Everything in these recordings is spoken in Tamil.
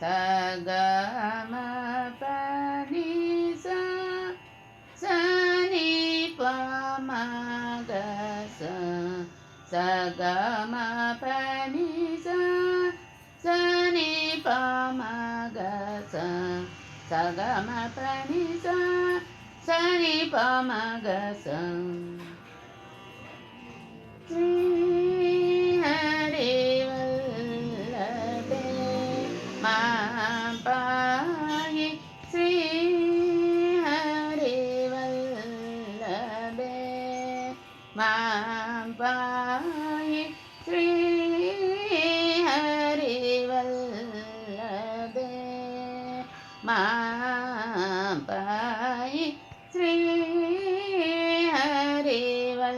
సగమపని సని పమగ సగమపని సని పమగ సగమపని సని పమగ శ్రీ மாபாயி ஸ்ரீ ஹரிவல்லதே மாபாயி ஸ்ரீ ஹரிவல்லதே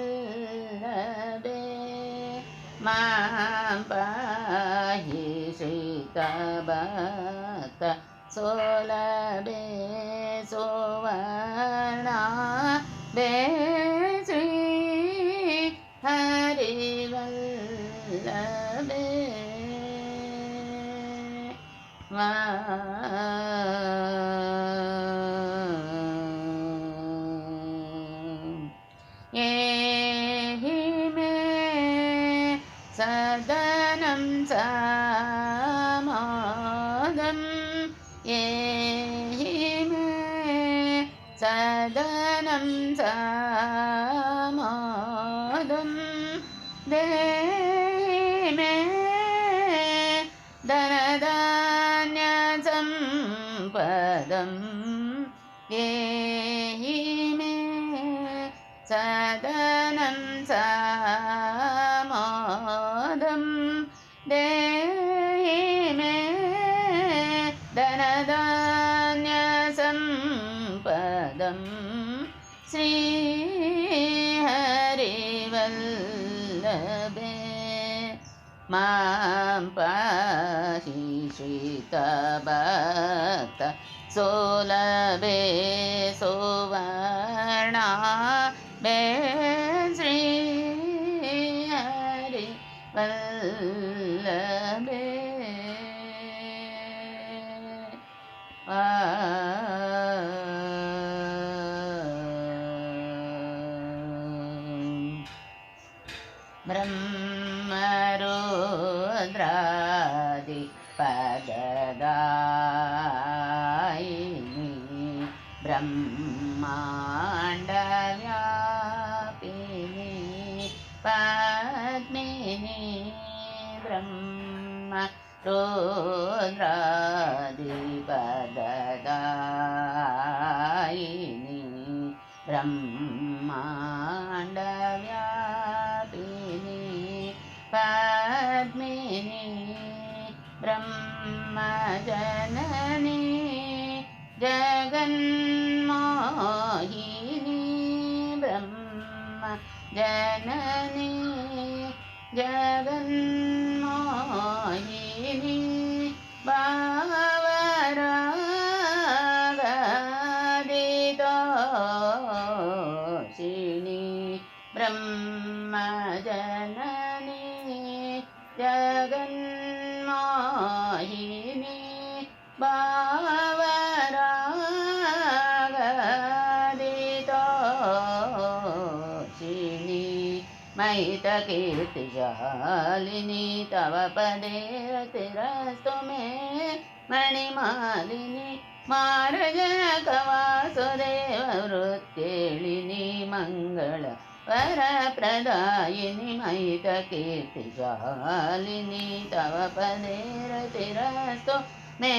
வல்லபே ஸ்ரீ கபத சோலபே சோவா ഏഹിമേ സദനം സമാദം. ഏഹിമേ സദനം സമാദം. ദേ പദം ഏഹിമേ സദനം സാമോദം ദേഹിമേ ധനധാന്യസമ്പദം ശ്രീഹരിവല്ലഭേ. മാം പാഹി ശ്രീതഭക്ത सोलभे सोवर्णा बे श्री हरि वल्लभे ब्रह्मरुद्रादि पद ब्रह्माण्डव्यापिनि पद्मिनि ब्रह्म रुद्रादिपददायिनि ब्रह्माण्डव्यापिनि पद्मिनि ब्रह्मजननी जगन्मोहिनी ജനനി ജഗന്മോഹിനി ഭാവരാഗാദിതോഷിണി ബ്രഹ്മജനനി ജഗന്മോഹിനി ഭാ మయిత కీర్తి జాలిని తవ పదే తిరస్తు మే మణిమాలిని ಮಾರಜ ಕವಾಸುದೇವ ವೃತ್ತೇಳಿನಿ ಮಂಗಳ ವರ ಪ್ರದಾಯಿನಿ ಮಹಿತ ಕೀರ್ತಿ ಶಾಲಿನಿ ತವ ಪದೇರ ತಿರಸ್ತು ಮೇ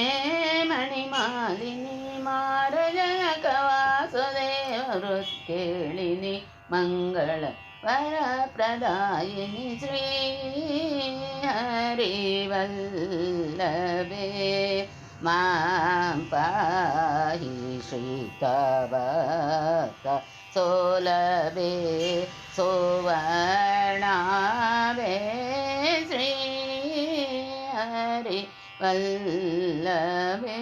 ಮಣಿಮಾಲಿನಿ ಮಾರಜ ಕವಾಸುದೇವ ವೃತ್ತೇಳಿನಿ ಮಂಗಳ வரப்பிரதாயினி ஸ்ரீ ஹரிவல்லபே மாம் பாஹி ஸ்ரீ தவ சோலபே. சோவர்ணாவே ஸ்ரீ ஹரி வல்லபே